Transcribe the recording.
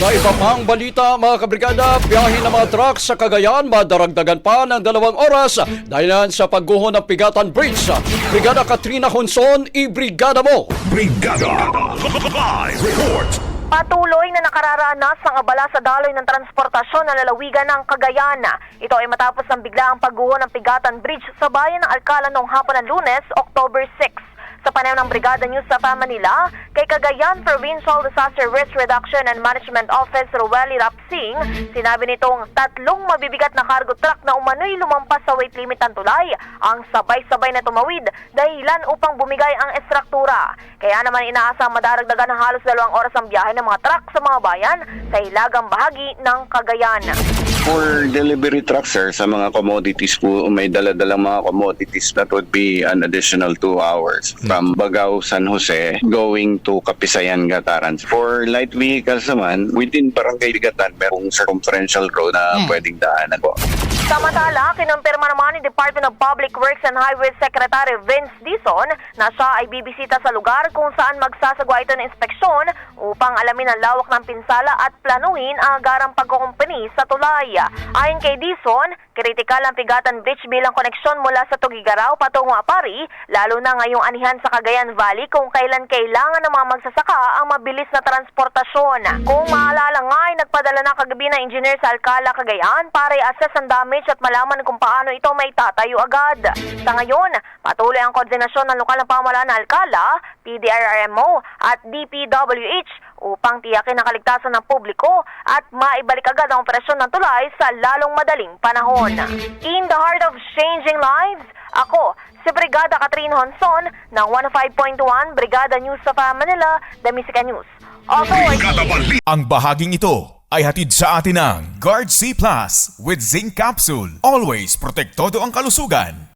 Sa iba pang balita mga kabrigada, biyahe ng mga truck sa Cagayan madaragdagan pa ng dalawang oras dahil sa pagguho ng Pigatan Bridge. Brigada Katrina Honson, i-brigada mo! Brigada Live Report Patuloy na nakararanas ang abala sa daloy ng transportasyon ng lalawigan ng Cagayan. Ito ay matapos ng biglaang pagguho ng Pigatan Bridge sa bayan ng Alcala noong hapon ng lunes, October 6. Sa panayam ng Brigada News sa Manila, kay Cagayan Provincial Disaster Risk Reduction and Management Office Rueli Rapsing, sinabi nitong tatlong mabibigat na cargo truck na umano'y lumampas sa weight limit ng tulay ang sabay-sabay na tumawid dahilan upang bumigay ang estruktura. Kaya naman inaasang madaragdagan ng halos dalawang oras ang biyahe ng mga truck sa mga bayan sa hilagang bahagi ng Cagayan. For delivery trucks, sir, sa mga commodities po, may dala-dalang mga commodities that would be an additional two hours from Bagao, San Jose, going to Kapisayan, Gataran. For light vehicles naman, within Barangay Gatan, merong circumferential road na pwedeng daanan po. Samantala, kinumpirma naman ni Department of Public Works and Highways Secretary Vince Dizon na siya ay bibisita sa lugar kung saan magsasagawa ito ng inspeksyon upang alamin ang lawak ng pinsala at planuhin ang agarang pagkukumpani sa tulay. Ayon kay Dizon, kritikal ang Pigatan Beach bilang koneksyon mula sa Tugigaraw patungo Apari, lalo na ngayong anihan sa Cagayan Valley kung kailan kailangan ng mga magsasaka ang mabilis na transportasyon. Kung maalala nga ay nagpadala na kagabi ng engineer sa Alcala, Cagayan para i-assess ang damage at malaman kung paano ito may tatayo agad. Sa ngayon, patuloy ang koordinasyon ng lokal na pamahalaan ng Alcala, PDRRMO at DPWH upang tiyakin ang kaligtasan ng publiko at maibalik agad ang operasyon ng tulay sa lalong madaling panahon. In the heart of changing lives, ako, si Brigada Catherine Honson ng 105.1 Brigada News sa Manila, The Musica News. Authority. Ang bahaging ito ay hatid sa atin ng Guard C Plus with Zinc Capsule. Always protektado ang kalusugan.